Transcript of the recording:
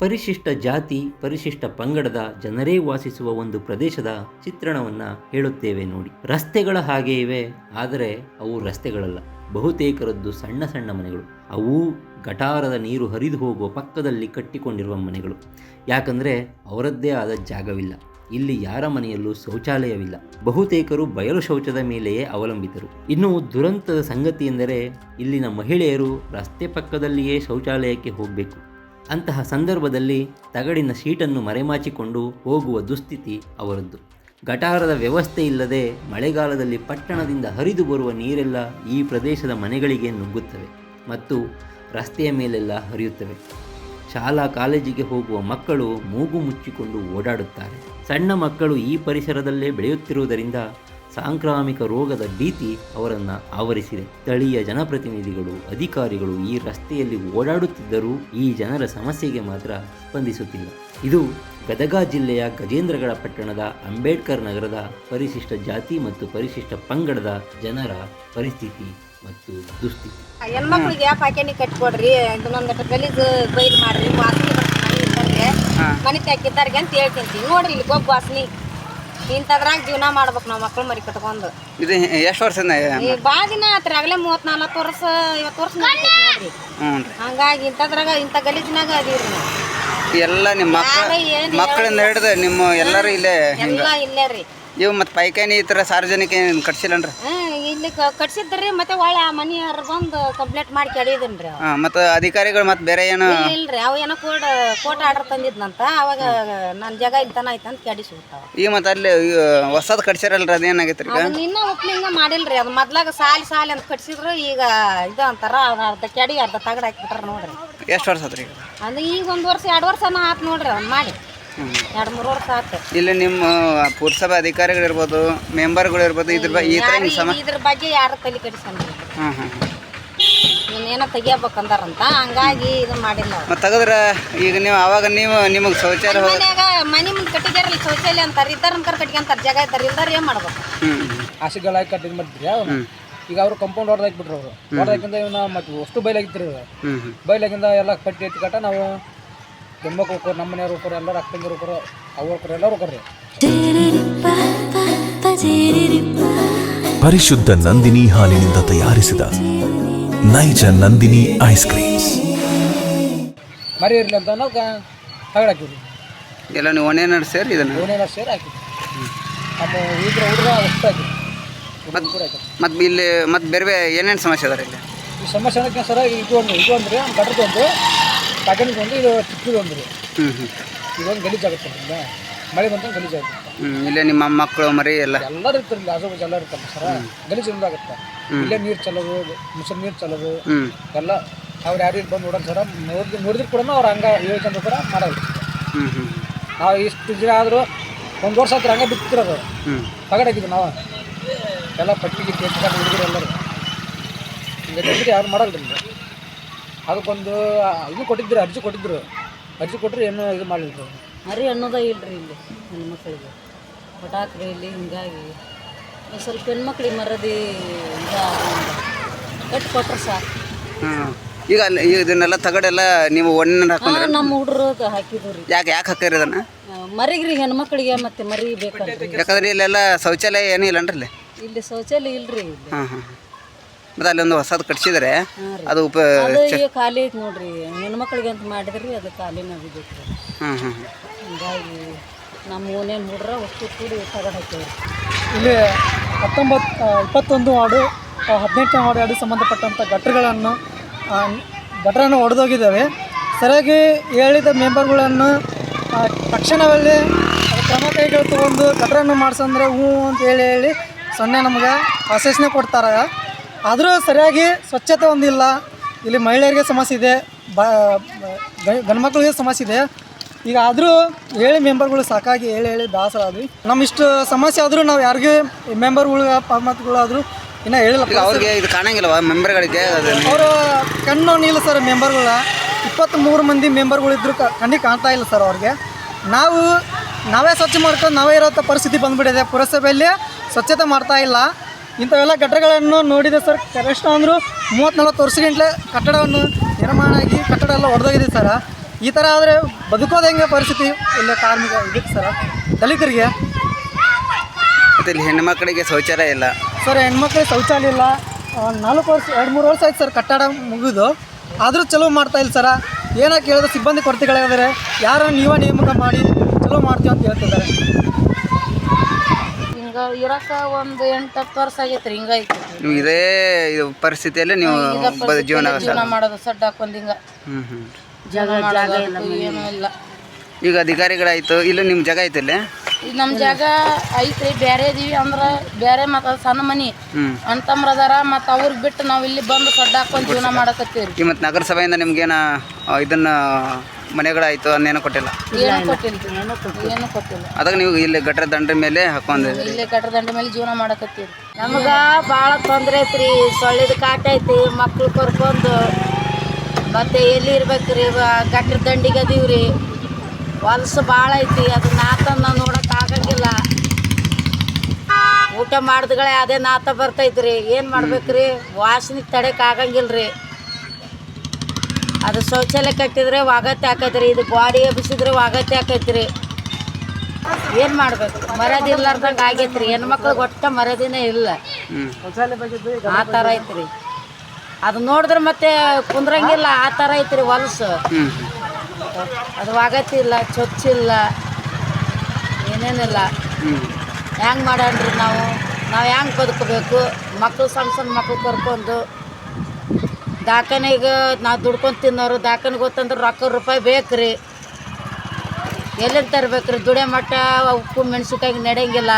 ಪರಿಶಿಷ್ಟ ಜಾತಿ, ಪರಿಶಿಷ್ಟ ಪಂಗಡದ ಜನರೇ ವಾಸಿಸುವ ಒಂದು ಪ್ರದೇಶದ ಚಿತ್ರಣವನ್ನ ಹೇಳುತ್ತೇವೆ ನೋಡಿ. ರಸ್ತೆಗಳ ಹಾಗೆ ಇವೆ, ಆದರೆ ಅವು ರಸ್ತೆಗಳಲ್ಲ. ಬಹುತೇಕರದ್ದು ಸಣ್ಣ ಸಣ್ಣ ಮನೆಗಳು. ಅವು ಗಟಾರದ ನೀರು ಹರಿದು ಹೋಗುವ ಪಕ್ಕದಲ್ಲಿ ಕಟ್ಟಿಕೊಂಡಿರುವ ಮನೆಗಳು. ಯಾಕಂದರೆ ಅವರದ್ದೇ ಆದ ಜಾಗವಿಲ್ಲ. ಇಲ್ಲಿ ಯಾರ ಮನೆಯಲ್ಲೂ ಶೌಚಾಲಯವಿಲ್ಲ. ಬಹುತೇಕರು ಬಯಲು ಶೌಚದ ಮೇಲೆಯೇ ಅವಲಂಬಿತರು. ಇನ್ನು ದುರಂತದ ಸಂಗತಿ ಎಂದರೆ ಇಲ್ಲಿನ ಮಹಿಳೆಯರು ರಸ್ತೆ ಪಕ್ಕದಲ್ಲಿಯೇ ಶೌಚಾಲಯಕ್ಕೆ ಹೋಗಬೇಕು. ಅಂತಹ ಸಂದರ್ಭದಲ್ಲಿ ತಗಡಿನ ಶೀಟನ್ನು ಮರೆಮಾಚಿಕೊಂಡು ಹೋಗುವ ದುಸ್ಥಿತಿ ಅವರದ್ದು. ಗಟಾರದ ವ್ಯವಸ್ಥೆ ಇಲ್ಲದೆ ಮಳೆಗಾಲದಲ್ಲಿ ಪಟ್ಟಣದಿಂದ ಹರಿದು ಬರುವ ನೀರೆಲ್ಲ ಈ ಪ್ರದೇಶದ ಮನೆಗಳಿಗೆ ನುಗ್ಗುತ್ತವೆ ಮತ್ತು ರಸ್ತೆಯ ಮೇಲೆಲ್ಲ ಹರಿಯುತ್ತವೆ. ಶಾಲಾ ಕಾಲೇಜಿಗೆ ಹೋಗುವ ಮಕ್ಕಳು ಮೂಗು ಮುಚ್ಚಿಕೊಂಡು ಓಡಾಡುತ್ತಾರೆ. ಸಣ್ಣ ಮಕ್ಕಳು ಈ ಪರಿಸರದಲ್ಲೇ ಬೆಳೆಯುತ್ತಿರುವುದರಿಂದ ಸಾಂಕ್ರಾಮಿಕ ರೋಗದ ಭೀತಿ ಅವರನ್ನು ಆವರಿಸಿದೆ. ಸ್ಥಳೀಯ ಜನಪ್ರತಿನಿಧಿಗಳು ಅಧಿಕಾರಿಗಳು ಈ ರಸ್ತೆಯಲ್ಲಿ ಓಡಾಡುತ್ತಿದ್ದರೂ ಈ ಜನರ ಸಮಸ್ಯೆಗೆ ಮಾತ್ರ ಸ್ಪಂದಿಸುತ್ತಿಲ್ಲ. ಇದು ಗದಗ ಜಿಲ್ಲೆಯ ಗಜೇಂದ್ರಗಡ ಪಟ್ಟಣದ ಅಂಬೇಡ್ಕರ್ ನಗರದ ಪರಿಶಿಷ್ಟ ಜಾತಿ ಮತ್ತು ಪರಿಶಿಷ್ಟ ಪಂಗಡದ ಜನರ ಪರಿಸ್ಥಿತಿ ಮತ್ತು ದುಸ್ಥಿತಿ. ಹೆಣ್ಮಕ್ಳಿಗೆ ಹಾಕೇನಿ ಕಟ್ಕೊಡ್ರಿ ಗಲೀಜು ಬೈಲ್ ಮಾಡ್ರಿ ವಾಸನೆ ಮನೆ ಇದ್ದವ್ರಿಗೆ ಅಂತ ಹೇಳ್ತೀನಿ ನೋಡ್ರಿ ಇಲ್ಲಿ ಗೊಬ್ಬ ವಾಸನೆ ಇಂಥದ್ರಾಗ ಜೀವನ ಮಾಡ್ಬೇಕು ನಾವು ಮಕ್ಳು ಮರಿ ಕಟ್ಕೊಂಡು. ಇದು ಎಷ್ಟು ವರ್ಷದಿಂದ ಈ ಭಾಳ ದಿನ ಆತ್ರಿ ಆಗಲೇ ಮೂವತ್ನಾಲ್ಕು ವರ್ಷ ಐವತ್ತು ವರ್ಷ ನಡೀತೈತಿ ನೋಡ್ರಿ. ಹ್ಞೂ ರೀ ಹಂಗಾಗಿ ಇಂಥದ್ರಾಗ ಇಂಥ ಗಲೀಜಿನಾಗ ಅದೀವ್ರಿ ನಾವು. ಎಲ್ಲ ನಿಮ್ಮ ಏನ್ ಮಕ್ಕಳಿಂದ ಹಿಡಿದು ನಿಮ್ಮ ಎಲ್ಲರೂ ಇಲ್ಲೇ ಎಲ್ಲ ಇಲ್ಲೇ ರೀ ಇವು ಮತ್ತು ಪೈಕಾನಿ ಈ ಥರ ಸಾರ್ವಜನಿಕ ಏನು ಕಟ್ಸಿಲ್ಲನ್ರಿ? ಇಲ್ಲಿ ಕಟ್ಸಿದ್ರಿ ಮತ್ತೆ ಒಳ್ಳೆ ಆ ಮನೆಯವ್ರು ಬಂದು ಕಂಪ್ಲೇಂಟ್ ಮಾಡಿ ಕೆಡಿದನ್ರಿ ಹಾಂ ಮತ್ತು ಅಧಿಕಾರಿಗಳು ಮತ್ತು ಬೇರೆ ಏನು ಇಲ್ರಿ ಅವ ಏನೋ ಕೋಡ್ ಕೋಟ್ ಆರ್ಡರ್ ತಂದಿದ್ನಂತ ಅವಾಗ ನನ್ನ ಜಾಗ ಇಲ್ತನ ಐತೆ ಅಂತ ಕೆಡಿಸಿ ಬಿಡ್ತಾವ ಈಗ ಮತ್ತು ಅಲ್ಲಿ ಹೊಸದು ಕಟ್ಸಿರಲ್ರಿ ಅದೇನಾಗೈತೆ ರೀ ಅದನ್ನ ಇನ್ನೂ ಒಪ್ಲಿಂಗ ಮಾಡಿಲ್ರಿ ಅದು ಮೊದ್ಲಾಗ ಸಾಲಿ ಸಾಲಿ ಅಂತ ಕಟ್ಸಿದ್ರು ಈಗ ಇದು ಅಂತಾರ ಅರ್ಧ ಕೆಡಿ ಅರ್ಧ ತಗಡ್ ಹಾಕ್ಬಿಟ್ರ ನೋಡ್ರಿ. ಎಷ್ಟು ವರ್ಷ ಆತ್ರಿ ಈಗ? ಅದು ಈಗ ಒಂದು ವರ್ಷ ಎರಡು ವರ್ಷನ ಆತ್ ನೋಡ್ರಿ ಅವ್ನ್ ಮಾಡಿ. ಎರಡು ಮೂರು ವರ್ಷ ಆತು. ಇಲ್ಲಿ ನಿಮ್ಮ ಪುರಸಭಾ ಅಧಿಕಾರಿಗಳು ಇರ್ಬೋದು ಮೆಂಬರ್ಗಳು ಇರ್ಬೋದು ಇದ್ರ ಬಗ್ಗೆ ಈ ಥರ ಹಿಂಗೆ ಸಮ ಇದ್ರ ಬಗ್ಗೆ ಯಾರು ತಲೆ ಕೆಡಿಸ್ಕೊಂಡಿಲ್ಲ ಹಾಂ ಹಾಂ ಏನೋ ತೆಗಿಯಬೇಕಂದಾರಂತ ಹಂಗಾಗಿ ಇದು ಮಾಡಿಲ್ಲ ಅವ್ರು. ಮತ್ತು ತೆಗೆದ್ರೆ ಈಗ ನೀವು ಆವಾಗ ನೀವು ನಿಮಗೆ ಶೌಚಾಲಯ ಹೋಗ ಮನ್ಯಾಗ ಮನಿ ಮುಂದೆ ಕಟ್ಟಿದಾರಲ್ಲ ಶೌಚಾಲಯ ಅಂತಾರೆ ಇದ್ದಾರ ಅಂತಾರೆ ಕಟ್ಕೊಂತಾರೆ ಜಾಗ ಇದ್ದಾರೆ ಇಲ್ದಾರ ಏನು ಮಾಡ್ಬೇಕು? ಹಾಸಿಗೆಗಳಾಗಿ ಆಸೆಗಳಾಗಿ ಕಟ್ಟಿದ್ ಮಾಡಿದ್ರಿ ಅವ್ನು ಈಗ ಅವ್ರು ಕಂಪೌಂಡ್ ಹೊಡೆದಾಕ್ಬಿಟ್ರು ಅವರು. ಹೊಡೆದಾಕಿಂದ ಇವನ್ನ ಮತ್ತೆ ಅಷ್ಟು ಬೈಲಾಗಿತ್ತು ಹ್ಞೂ ಬೈಲಾಗಿಂದ ಎಲ್ಲ ಕಟ್ಟಿ ಎತ್ತಿ ಕಟ್ಟ ನಾವು ಹೆಣ್ಮಕ್ಳು ಹೋಗ್ರು ನಮ್ಮ ಮನೆಯವ್ರು ಹೋಗ್ರು ಎಲ್ಲರೂ ಅಕ್ಕಂಗಿರು ಹೋಗ್ರು ಅವ್ರು ಹೋಗ್ರು ಎಲ್ಲರೂ ಹೋಗ್ರಿ ಪರಿಶುದ್ಧ ನಂದಿನಿ ಹಾಲಿನಿಂದ ತಯಾರಿಸಿದ ನೈಜ ನಂದಿನಿ ಐಸ್ ಕ್ರೀಮ್ಸ್. ಮರಿ ಇರಲಿ ಅಂತ ನಾವು ತಗಡಾಕಿದ್ವಿ ಎಲ್ಲ ನೀವು ಒಣೆ ಸೇರಿ ಇದನ್ನು? ಓನೆಲ್ಲ ಸೇರಿ ಹಾಕಿದ್ವಿ ನಮ್ಮ ಇದ್ರ ಹುಡುಗ ಅಷ್ಟು ಹಾಕಿದ್ವಿ ಹುಡುಗ ಕೂಡ ಹಾಕಿದ್ವಿ ಮತ್ತು ಇಲ್ಲಿ ಮತ್ತು ಬೇರೆ ಬೇರೆ ಏನೇನು ಸಮಸ್ಯೆ ಅದಾರೆ ಇಲ್ಲಿ? ಈ ಸಮಸ್ಯೆ ಅನ್ನೋಕ್ಕೆ ಸರ ಇದು ಒಂದು ಇದು ಅಂದ್ರೆ ಒಂದು. ಒಂದು ಇದು ಚಿಕ್ಕದು ಒಂದು ಇದೊಂದು ಗಲೀಜಾಗುತ್ತೆ ಆಗುತ್ತೆ ಮಳೆ ಬಂತ ಗಲೀಜಾಗುತ್ತೆ ಆಗುತ್ತೆ. ಇಲ್ಲೇ ನಿಮ್ಮ ಮಕ್ಕಳು ಮರಿ ಎಲ್ಲ. ಎಲ್ಲರೂ ಇರ್ತಾರೆ ಇಲ್ಲಿ ಆಜು ಬಾಜು ಎಲ್ಲ ಇರ್ತಾರೆ ಸರ. ಗಲೀಜು ಆಗುತ್ತೆ. ಇಲ್ಲೇ ನೀರು ಚಲೋದು ಮುಸಲ್ ನೀರು ಚಲೋದು ಹ್ಞೂ ಎಲ್ಲ ಅವ್ರು ಯಾರು ಬಂದು ನೋಡೋಣ ಸರ. ನೋಡಿದ್ ನೋಡಿದ್ರು ಕೂಡ ಅವ್ರು ಹಂಗೆ ಯೋಚನೆ ಕೂಡ ಮಾಡಲ್ಲ ಹ್ಞೂ ಹ್ಞೂ ನಾವು ಇಷ್ಟು ದಿನ ಆದರೂ ಒಂದು ವರ್ಷ ಹತ್ರ ಹಂಗೆ ಬಿತ್ತಿರೋದು. ಹ್ಞೂ ತಗಡಾಕಿದ್ವಿ ನಾವು. ಎಲ್ಲ ಪಟ್ಟಿಗೆ ಕೇಸ್ ಹುಡುಗರು ಎಲ್ಲರೂ ಹಿಂಗೆ ಯಾರು ಮಾಡಲ್ಲ ರೀ ಅದಕ್ಕೊಂದು ಇದು ಕೊಟ್ಟಿದ್ರು ಅರ್ಜಿ ಕೊಟ್ಟಿದ್ರು. ಅರ್ಜಿ ಕೊಟ್ಟರೆ ಏನು ಇದು ಮಾಡಿದ್ರು ಮರಿ ಅನ್ನೋದ ಇಲ್ರಿ ಇಲ್ಲಿ ಹೆಣ್ಮಕ್ಳಿಗೆ ಪಟಾಕ್ರಿ ಇಲ್ಲಿ ಹಿಂಗಾಗಿ. ಒಂದ್ ಸ್ವಲ್ಪ ಹೆಣ್ಮಕ್ಳಿಗೆ ಮರದಿ ಕಟ್ಟು ಕೊಟ್ರೆ ಸಾಕು. ಹಾಂ ಈಗ ಅಲ್ಲಿ ಇದನ್ನೆಲ್ಲ ತಗಡೆಲ್ಲ ನೀವು ಒಣ್ಣ ಹಾಕೊಂಡ್ರೆ? ನಮ್ಮ ಹುಡುಗರು ಹಾಕಿದ್ರು ರೀ. ಯಾಕೆ ಯಾಕೆ ಹಾಕಿರಿ ಅದನ್ನು ಮರಿಗ್ರಿ ಹೆಣ್ಮಕ್ಳಿಗೆ ಮತ್ತೆ ಮರಿ ಬೇಕಾದ್ರೆ ಯಾಕಂದ್ರೆ ಇಲ್ಲೆಲ್ಲ ಶೌಚಾಲಯ ಏನೂ ಇಲ್ಲ ಇಲ್ಲಿ ಇಲ್ಲಿ ಶೌಚಾಲಯ ಇಲ್ರಿ ಇಲ್ಲಿ. ಹಾಂ ಹಾಂ ಮತ್ತು ಅಲ್ಲೊಂದು ಹೊಸದು ಕಟ್ಸಿದ್ರೆ ಅದು ಉಪ ಅದು ಈಗ ಖಾಲಿ ಐತೆ ನೋಡ್ರಿ. ಹೆಣ್ಮಕ್ಳಿಗೆ ಅಂತ ಮಾಡಿದ್ರಿ ಅದು ಖಾಲಿನ ಆಗಿದ್ದೈತಿ ರೀ ಹಾಂ ಹಾಂ ಹಿಂಗಾಗಿ ನಮ್ಮ ಓನೇನು ಹುಡ್ರ ಅಷ್ಟು ಕೂಡಿ ತಗೊಂಡು ಹಾಕ್ಯವ್ರಿ ಇಲ್ಲಿ ಹತ್ತೊಂಬತ್ತು ಇಪ್ಪತ್ತೊಂದು ವಾರ್ಡು ಹದಿನೆಂಟನೇ ವಾರ್ಡ್ ಎರಡು ಸಂಬಂಧಪಟ್ಟಂಥ ಗಟ್ಟರಗಳನ್ನು ಗಟ್ರನ್ನು ಗಟ್ಟರನ್ನು ಒಡೆದೋಗಿದ್ದಾವೆ. ಸರಿಯಾಗಿ ಹೇಳಿದ ಮೆಂಬರ್ಗಳನ್ನು ಆ, ತಕ್ಷಣವೇ ಕ್ರಮ ಕೈಗಳು ತೊಗೊಂಡು ಗಟ್ಟರನ್ನು ಮಾಡಿಸಂದ್ರೆ ಹ್ಞೂ ಅಂತ ಹೇಳಿ ಹೇಳಿ ಸೊನ್ನೆ ನಮ್ಗೆ ಆಶ್ವಾಸನೆ ಕೊಡ್ತಾರೆ. ಆದರೂ ಸರಿಯಾಗಿ ಸ್ವಚ್ಛತೆ ಒಂದಿಲ್ಲ. ಇಲ್ಲಿ ಮಹಿಳೆಯರಿಗೆ ಸಮಸ್ಯೆ ಇದೆ ಬ ಗಂಡ್ಮಕ್ಳಿಗೆ ಸಮಸ್ಯೆ ಇದೆ. ಈಗ ಆದರೂ ಹೇಳಿ ಮೆಂಬರ್ಗಳು ಸಾಕಾಗಿ ಹೇಳಿ ಹೇಳಿ ಬೇಸರ ಆದ್ವಿ ನಮ್ಮ ಇಷ್ಟು ಸಮಸ್ಯೆ ಆದರೂ ನಾವು ಯಾರಿಗೆ ಮೆಂಬರ್ಗಳು ಮಾತುಗಳಾದರೂ ಇನ್ನೂ ಹೇಳಿಲ್ಲ. ಅವ್ರಿಗೆ ಇದು ಕಾಣಂಗಿಲ್ಲವ? ಮೆಂಬರ್ಗಳಿಗೆ ಅವರು ಕಣ್ಣು ನೀಲ್ಲ ಸರ್ ಮೆಂಬರ್ಗಳ. ಇಪ್ಪತ್ತ್ಮೂರು ಮಂದಿ ಮೆಂಬರ್ಗಳಿದ್ರು ಕಣ್ಣಿಗೆ ಕಾಣ್ತಾ ಇಲ್ಲ ಸರ್ ಅವ್ರಿಗೆ. ನಾವು ನಾವೇ ಸ್ವಚ್ಛ ಮಾಡ್ಕೊಂಡು ನಾವೇ ಇರೋಂಥ ಪರಿಸ್ಥಿತಿ ಬಂದುಬಿಟ್ಟಿದೆ. ಪುರಸಭೆಯಲ್ಲಿ ಸ್ವಚ್ಛತೆ ಮಾಡ್ತಾ ಇಲ್ಲ. ಇಂಥವೆಲ್ಲ ಕಟ್ಟಡಗಳನ್ನು ನೋಡಿದೆ ಸರ್. ಕನಿಷ್ಠ ಅಂದರೂ ಮೂವತ್ತು ನಲ್ವತ್ತು ವರ್ಷಗಂಟ್ಲೆ ಕಟ್ಟಡವನ್ನು ನಿರ್ಮಾಣ ಆಗಿ ಕಟ್ಟಡ ಎಲ್ಲ ಒಡೆದೋಗಿದೆ ಸರ್. ಈ ಥರ ಆದರೆ ಬದುಕೋದು ಹೆಂಗೆ ಪರಿಸ್ಥಿತಿ ಇಲ್ಲ ಕಾರ್ಮಿಕ ಇದಕ್ಕೆ ಸರ್? ದಲಿತರಿಗೆ? ಮತ್ತೆ ಇಲ್ಲಿ ಹೆಣ್ಮಕ್ಳಿಗೆ ಶೌಚಾಲಯ ಇಲ್ಲ. ಸರ್ ಹೆಣ್ಮಕ್ಳಿಗೆ ಶೌಚಾಲಯ ಇಲ್ಲ. ನಾಲ್ಕು ವರ್ಷ ಎರಡು ಮೂರು ವರ್ಷ ಆಯ್ತು ಸರ್ ಕಟ್ಟಡ ಮುಗಿದು. ಆದರೂ ಚಲೋ ಮಾಡ್ತಾ ಇಲ್ಲ ಸರ. ಏನಕ್ಕೆ ಕೇಳಿದ್ರೆ ಸಿಬ್ಬಂದಿ ಕೊರತೆಗಳಾದರೆ ಯಾರನ್ನು ನೀವೇ ನೇಮಕ ಮಾಡಿ ಚಲೋ ಮಾಡ್ತೀವಿ ಅಂತ ಹೇಳ್ತಿದ್ದಾರೆ. ಇರಕ ಒಂದು ಎಂಟು ಹತ್ತು ವರ್ಷ ಆಗೈತ್ರಿ ಹಿಂಗ ಐತಿ ನೀವು ಇದೇ ಇದು ಪರಿಸ್ಥಿತಿಯಲ್ಲಿ ನೀವು ಬ- ಜೀವನ ಜೀವನ ಮಾಡೋದು ಸಡ್ಡ ಹಾಕೊಂಡ್ ಹಿಂಗ. ಹ್ಞೂ ಹ್ಞೂ ಜಗ ಮಾಡೋದು ಏನೂ ಇಲ್ಲ. ಈಗ ಅಧಿಕಾರಿಗಳಾಯ್ತು ಇಲ್ಲ ನಿಮ್ಮ ಜಾಗ ಐತಿ ಇಲ್ಲಿ ಈಗ ನಮ್ಮ ಜಾಗ ಐತ್ರಿ ಬೇರೆ ಇದೀವಿ ಅಂದ್ರೆ ಬೇರೆ ಮತ್ತು ಸಣ್ಣ ಮನಿ. ಅದಾರ ಮತ್ತು ಅವ್ರಿಗೆ ಬಿಟ್ಟು ನಾವು ಇಲ್ಲಿ ಬಂದು ಸಡ್ಡ ಹಾಕೊಂಡು ಜೀವನ ಮಾಡಕತ್ತೀವ್ರಿ. ಈ ಮತ್ತು ನಗರಸಭೆಯಿಂದ ನಿಮ್ಗೇನ ಆ, ಇದನ್ನ ಮನೆಗಳಾಯ್ತು ಅನ್ನೇನು ಕೊಟ್ಟಿಲ್ಲ? ಏನು ಕೊಟ್ಟಿಲ್ಲ. ಏನು ಕೊಟ್ಟಿಲ್ಲ. ಅದಕ್ಕೆ ನೀವು ಇಲ್ಲಿ ಗಟ್ರ ದಂಡ್ರ ಮೇಲೆ ಹಾಕೊಂಡಿದ್ರಿ ಇಲ್ಲಿ ಗಟ್ರ ದಂಡ ಮೇಲೆ ಜೀವನ ಮಾಡಕತ್ತೀವ್ರಿ. ನಮ್ಗೆ ಭಾಳ ತೊಂದರೆ ಐತ್ರಿ. ಸೊಳ್ಳಿದ ಕಾಟ ಐತಿ. ಮಕ್ಳು ಕರ್ಕೊಂಡು ಮತ್ತೆ ಎಲ್ಲಿ ಇರ್ಬೇಕ್ರಿ? ಗಟ್ರ ದಂಡಿಗೆ ಅದೀವ್ರಿ. ಹೊಲಸು ಭಾಳ ಐತಿ. ಅದು ನಾತನ್ನ ನೋಡಕ್ ಆಗಂಗಿಲ್ಲ ಊಟ ಮಾಡಿದ್ಗಳೇ ಅದೇ ನಾತ ಬರ್ತೈತ್ರಿ. ಏನು ಮಾಡ್ಬೇಕ್ರಿ? ವಾಸನೆ ತಡೆಕ್ ಆಗಂಗಿಲ್ರಿ. ಅದು ಶೌಚಾಲಯ ಕಟ್ಟಿದ್ರೆ ವಾಗತ್ತೆ ಆಕೈತ್ರಿ. ಇದು ಗಾಡಿ ಎಬ್ಬಿಸಿದ್ರೆ ವಾಗತ್ತೆ ಆಕೈತ್ರಿ. ಏನು ಮಾಡ್ಬೇಕು? ಮರದಿಲ್ಲಾರ್ದಂಗೆ ಆಗೈತ್ರಿ. ಹೆಣ್ಮಕ್ಳಿಗೆ ಒಟ್ಟ ಮರದಿನೇ ಇಲ್ಲ. ಆ ಥರ ಐತ್ರಿ. ಅದು ನೋಡಿದ್ರೆ ಮತ್ತೆ ಕುಂದ್ರಂಗಿಲ್ಲ. ಆ ಥರ ಐತ್ರಿ ಹೊಲಸು. ಅದು ವಾಗತ್ತಿಲ್ಲ ಚೊಚ್ಚಿಲ್ಲ ಏನೇನಿಲ್ಲ ಹೆಂಗೆ ಮಾಡಣ್ರಿ ನಾವು? ನಾವು ಹೆಂಗೆ ಬದುಕಬೇಕು? ಮಕ್ಕಳು ಸಣ್ಣ ಸಣ್ಣ ಮಕ್ಳು ಕರ್ಕೊಂಡು ದಾಖಲೆಗೆ ನಾವು ದುಡ್ಕೊಂಡು ತಿನ್ನೋರು ದಾಖಲೆ ಗೊತ್ತಂದ್ರೆ ರೊಕ್ಕ ರೂಪಾಯಿ ಬೇಕು ರೀ ಎಲ್ಲಿಂದ ತರ್ಬೇಕು ರೀ ದುಡಿಯೋ ಮಟ್ಟ ಉಪ್ಪು ಮೆಣಸಿನ್ಕಾಯಿ ನಡೆಯಂಗಿಲ್ಲ